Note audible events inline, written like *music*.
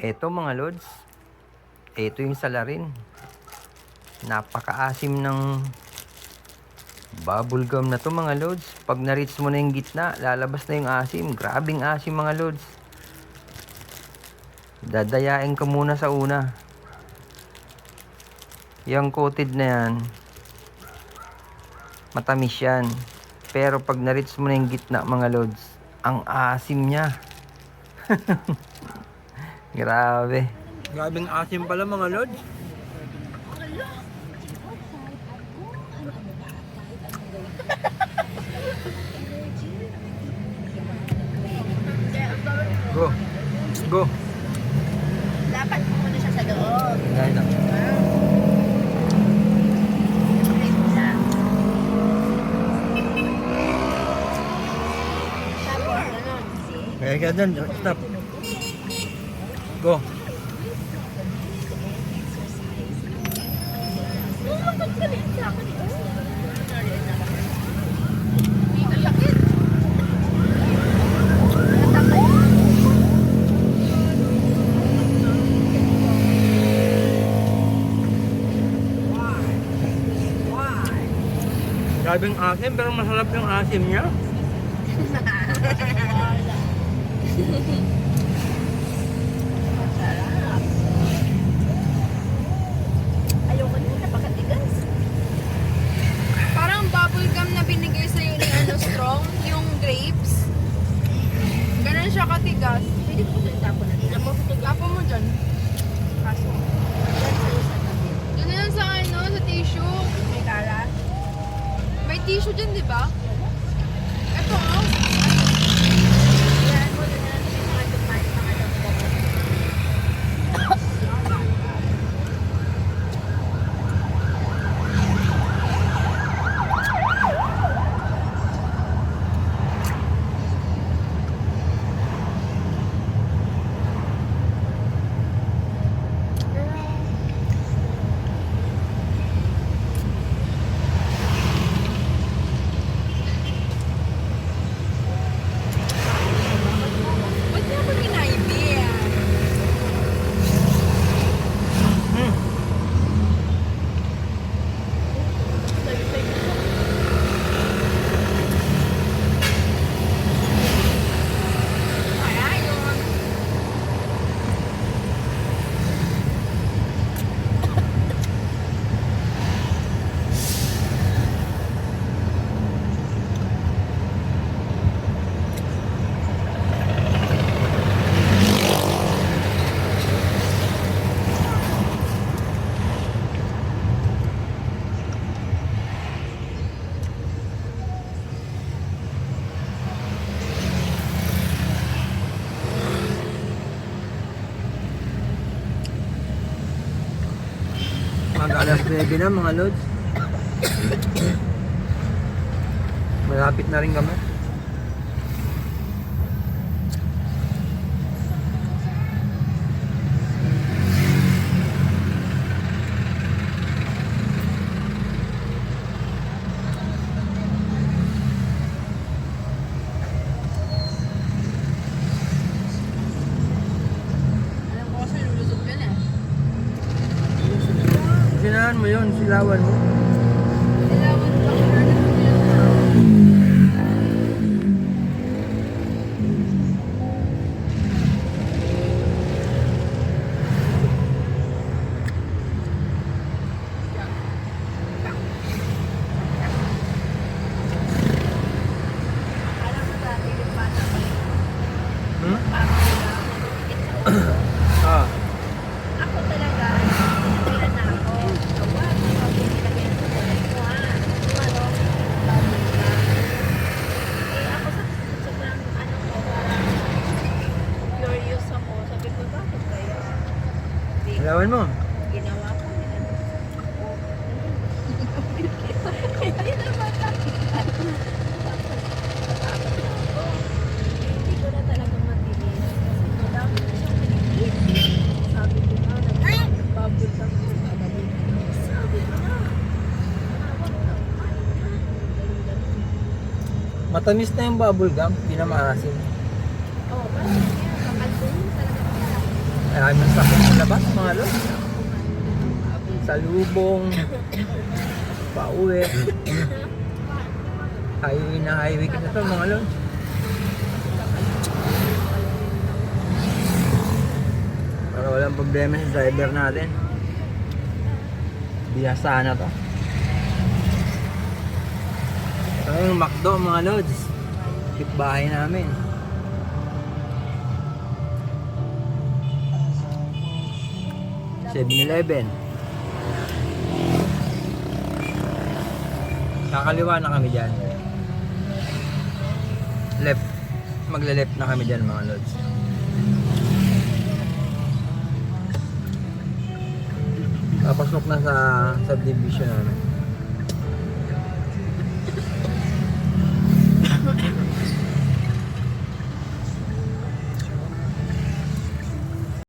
Eto mga lods. Ito yung salarin. Napakaasim ng bubble gum na to mga lods. Pag na-reach mo na yung gitna, lalabas na yung asim. Grabing asim mga lods. Dadayain ka muna sa una. Yung coated na yan, matamis yan. Pero pag na-reach mo na yung gitna mga lods, ang asim niya. *laughs* Grabe. Grabing asim pala mga lods. Go. Go. Dapat muna siya sa loob. Dahil. See? Kaya ka. Stop. Go. Grabing asim pero masarap yung asim niya. *laughs* Masarap. Ayoko na, napakatigas. Parang bubble gum na binigay sa'yo ni ano strong, yung grapes. Ganun siya katigas. Pwede ko ito itapon na dito. Apo mo dyan. Kaso, sa. Doon na lang sa ano, sa tissue. May kalat. May tissue dyan, di ba? Ito, oh. Yan mo na lang yung mga tumain, mga damo. Ba't niya ako kinaibi? Hmm. Kaya yun. Mag alas 9 na mga lods. Malapit na rin kami. Alam ko kasi lulusog ka na. Sinahan mo yun, silawan mo. Kailangan pa ko Alam mo dati yung bata pa yun. Hmm? Ito, Ah. ako talaga, kailan na ako. Awa, pag nilagay ko sa ko ha. Ano, bago ka. Eh, ako sa sobrang ano ko, curious ako. Sabi ko, bakit kaya? Di, Silawan mo. ginawa ko. Hindi naman nakita. Hindi ko na talaga matinis. Kasi madami na siyang pinipili. Sabi ko nga, nagbabul ka ko. Madali. Sabi ko nga, hawak na, kumain ka. Ganun-ganun. Matamis na yung bubble gum, hindi na maasim. Oo, bakit siya. Ay, masakit sa labas mga lods. Sa lubong. Pauwi. highway na highway kasi to mga lods. Para walang problema sa driver natin. Biyasa na to. Ito yung McDo mga lods. Bahay namin. 7-Eleven. Kakaliwa na kami dyan. Left. Magle-left na kami dyan mga lods. Papasok na sa subdivision namin.